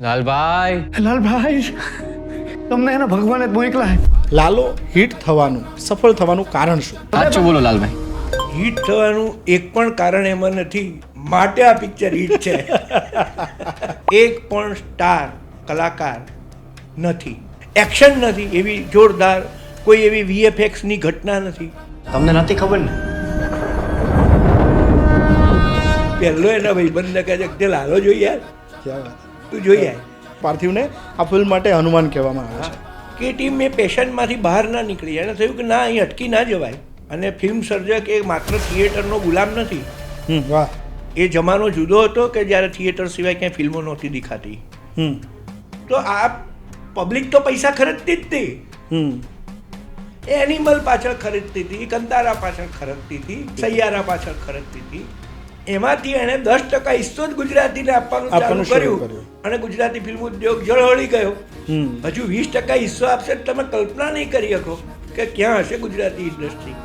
લાલભાઈ. લાલભાઈ તમને એના ભગવાને જ મોકલા લાલો હિટ થવાનું સફળ થવાનું કારણ શું? સાચું બોલો લાલભાઈ? હિટ થવાનું એક પણ કારણ એમાં નથી માટે આ પિક્ચર હિટ છે. એક પણ સ્ટાર કલાકાર નથી. એક્શન નથી એવી જોરદાર કોઈ એવી વીએફએક્સની ઘટના નથી. તમને નથી ખબર ને? પહેલો એના ભાઈબંધને કહે છે કે તે લાલો જોઈ યાર. ક્યાં વાત? તું જોઈ આવે પાર્થિવને આ ફિલ્મ માટે હનુમાન કહેવામાં આવે છે. કે ટીમ એ પેશન્ટમાંથી બહાર ના નીકળી. એને થયું કે ના અહીં અટકી ના જવાય. અને ફિલ્મ સર્જક એ માત્ર થિયેટરનો ગુલામ નથી. વાહ. એ જમાનો જુદો હતો કે જ્યારે થિયેટર સિવાય ક્યાંય ફિલ્મો નહોતી દેખાતી? તો આ પબ્લિક તો પૈસા ખરીદતી જ હતી. એનિમલ પાછળ ખરીદતી હતી કંતારા પાછળ ખરીદતી હતી સૈયારા પાછળ ખરીદતી હતી. એમાંથી એણે દસ ટકા હિસ્સો જ ગુજરાતીને આપવાનું ચાલુ કર્યું. અને ગુજરાતી ફિલ્મ ઉદ્યોગ જળહળી ગયો. હજુ વીસ ટકા હિસ્સો આપશે તમે કલ્પના નહીં કરી શકો કે ક્યાં હશે ગુજરાતી ઇન્ડસ્ટ્રી.